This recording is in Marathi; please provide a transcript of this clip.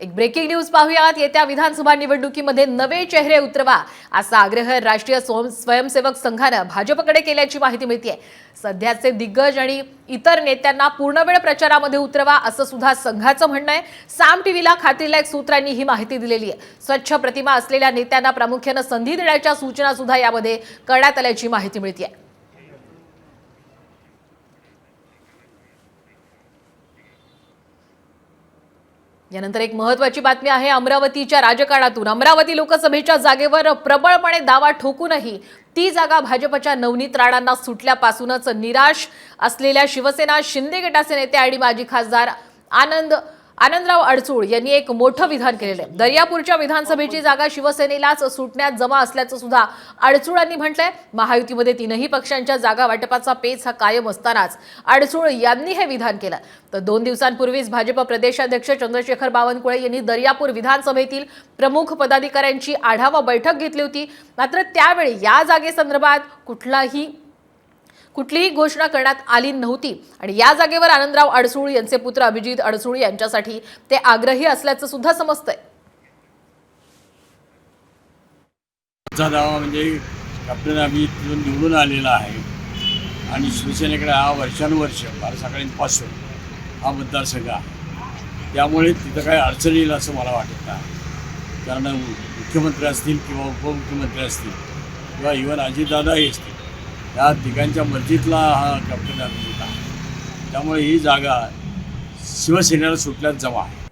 एक ब्रेकिंग न्यूज पाहूयात. येत्या विधानसभा निवडणुकीमध्ये नवे चेहरे उतरवा असा आग्रह राष्ट्रीय स्वयं- स्वयंसेवक संघानं भाजपकडे केल्याची माहिती मिळते सध्याचे दिग्गज आणि इतर नेत्यांना पूर्णवेळ प्रचारामध्ये उतरवा असं सुद्धा संघाचं म्हणणं आहे. साम टीव्हीला खात्रीलायक सूत्रांनी ही माहिती दिलेली आहे. स्वच्छ प्रतिमा असलेल्या नेत्यांना प्रामुख्यानं संधी देण्याच्या सूचना सुद्धा यामध्ये करण्यात आल्याची माहिती मिळते यानंतर एक महत्वाची बातमी आहे अमरावतीच्या राजकारणातून. अमरावती लोकसभेच्या जागेवर प्रबळपणे दावा ठोकूनही ती जागा भाजपच्या नवनीत राणांना सुटल्यापासूनच निराश असलेल्या शिवसेना शिंदे गटाचे नेते आणि माजी खासदार आनंद आनंदराव अडचूळ यांनी एक मोठं विधान केलेलं आहे. दर्यापूरच्या विधानसभेची जागा शिवसेनेलाच सुटण्यात जमा असल्याचं सुद्धा अडचूळांनी म्हटलंय. महायुतीमध्ये तीनही पक्षांच्या जागा वाटपाचा पेच हा कायम असतानाच अडचूळ यांनी हे विधान केलं. तर दोन दिवसांपूर्वीच भाजप प्रदेशाध्यक्ष चंद्रशेखर बावनकुळे यांनी दर्यापूर विधानसभेतील प्रमुख पदाधिकाऱ्यांची आढावा बैठक घेतली होती. मात्र त्यावेळी या जागेसंदर्भात कुठलाही कुठलीही घोषणा करण्यात आली नव्हती. आणि या जागेवर आनंदराव अडसूळ यांचे पुत्र अभिजित अडसूळ यांच्यासाठी ते आग्रही असल्याचं सुद्धा समजतंय. दावा म्हणजे कॅप्टन आम्ही निवडून आलेला आहे. आणि शिवसेनेकडे हा वर्षानुवर्ष फार सगळ्यांपासून हा मतदारसंघ आहे. त्यामुळे तिथं काही अडचण येईल असं मला वाटत नाही. कारण मुख्यमंत्री असतील किंवा उपमुख्यमंत्री असतील किंवा इव्हन अजितदादाही असतील या तिघांच्या मर्जीतला हा कॅप्टन अभिजित आहे. त्यामुळे ही जागा शिवसेनेला सुटल्यात जमा आहे.